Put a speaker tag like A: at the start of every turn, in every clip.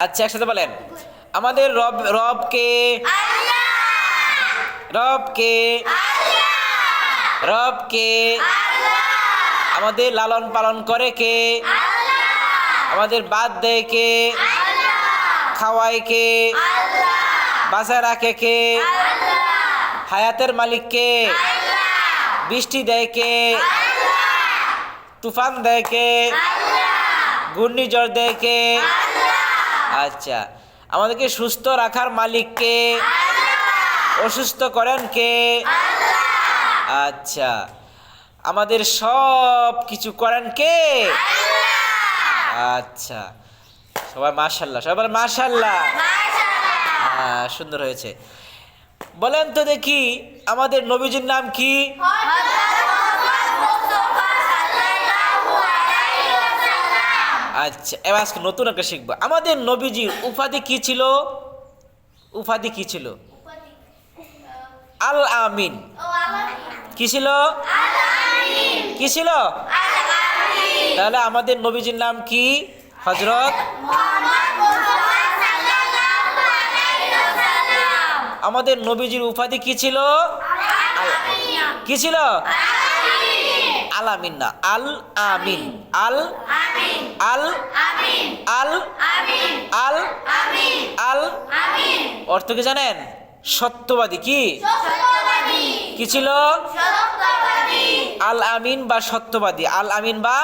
A: আচ্ছা একসাথে বলেন আমাদের রব রবকে রবকে রবকে আমাদের লালন পালন করে কে আমাদের বাদ দেয় কে খাওয়ায় কে বাঁচায় রাখে কে হায়াতের মালিক কে বৃষ্টি দেয় কে তুফান দেয় কে ঘূর্ণিঝড় দেয় কে আচ্ছা আমাদেরকে সুস্থ রাখার মালিককে অসুস্থ করেন কে? আচ্ছা আমাদের সব কিছু করেন কে? আচ্ছা সবাই মাশাল্লাহ সবাই মাশাল্লাহ হ্যাঁ সুন্দর হয়েছে। বলেন তো দেখি আমাদের নবীজির নাম কি? আচ্ছা এবার আজকে নতুন একটা শিখব। আমাদের নবীজির উপাধি কি ছিল? উপাধি কি ছিল? আল আমিন। কি ছিল? কি ছিল? তাহলে আমাদের নবীজির নাম কি? হজরত আমাদের নবীজির উপাধি কি ছিল? কি ছিল? আল আমিন না আল আমিন। আল আল আল আল আল অর্থ কি জানেন? সত্যবাদী কি? কি ছিল? আল আমিন বা সত্যবাদী? আল আমিন বা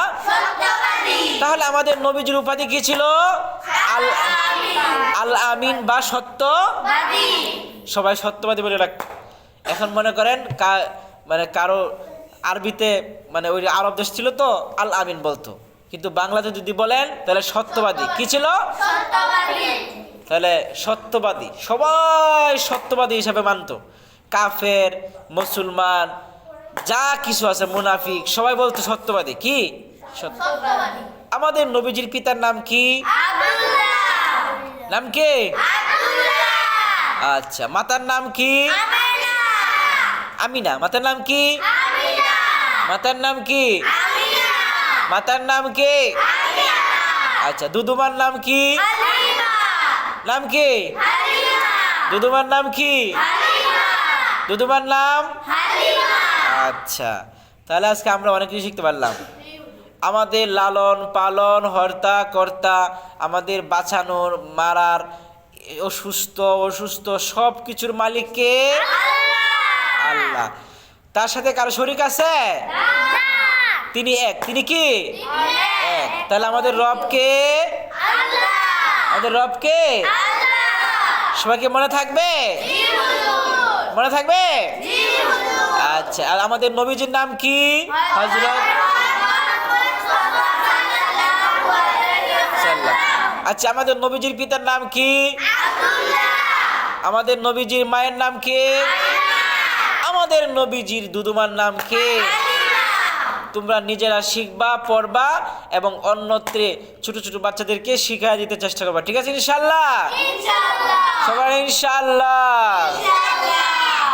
A: তাহলে আমাদের নবীজির উপাধি কি ছিল? আল আল আমিন বা সত্য সবাই সত্যবাদী বলে রাখ। এখন মনে করেন মানে কারও আরবিতে মানে ওই আরব দেশ ছিল তো আল আমিন বলতো। কিন্তু বাংলাতে যদি বলেন তাহলে সত্যবাদী। কি ছিল? তাহলে সত্যবাদী। সবাই সত্যবাদী হিসাবে মানতো। কাফের মুসলমান যা কিছু আছে মুনাফিক সবাই বলতো সত্যবাদী কি? আমাদের নবীজির পিতার নাম কি? নাম কে? আচ্ছা মাতার নাম কি? আমিনা। মাতার নাম কি? মাতার নাম কি? মাতার নাম কে? আচ্ছা দুদুমার নাম কি? নাম কি? দুদুমার নাম কি? দুদুমার নাম? আচ্ছা। তাহলে আজকে আমরা অনেক কিছু শিখতে পারলাম। আমাদের লালন পালন হর্তা কর্তা আমাদের বাঁচানোর মারার অসুস্থ অসুস্থ সব কিছুর মালিককে আল্লাহ। তার সাথে কারও শরিক আছে? তিনি এক। তিনি কি? এক। তাহলে আমাদের রবকে? আমাদের রবকে? সবাইকে মনে থাকবে? মনে থাকবে? আচ্ছা আর আমাদের নবীজির নাম কি? হজরত আচ্ছা আমাদের নবীজির পিতার নাম কি? আমাদের নবীজির মায়ের নাম কি? আমাদের নবীজির দুদুমার নাম কি? তোমরা নিজেরা শিখবা পড়বা এবং অন্যত্রে ছোট ছোট বাচ্চাদেরকে শিখাই দিতে চেষ্টা করবা। ঠিক আছে ইনশাল্লাহ সবাই ইনশাল্লাহ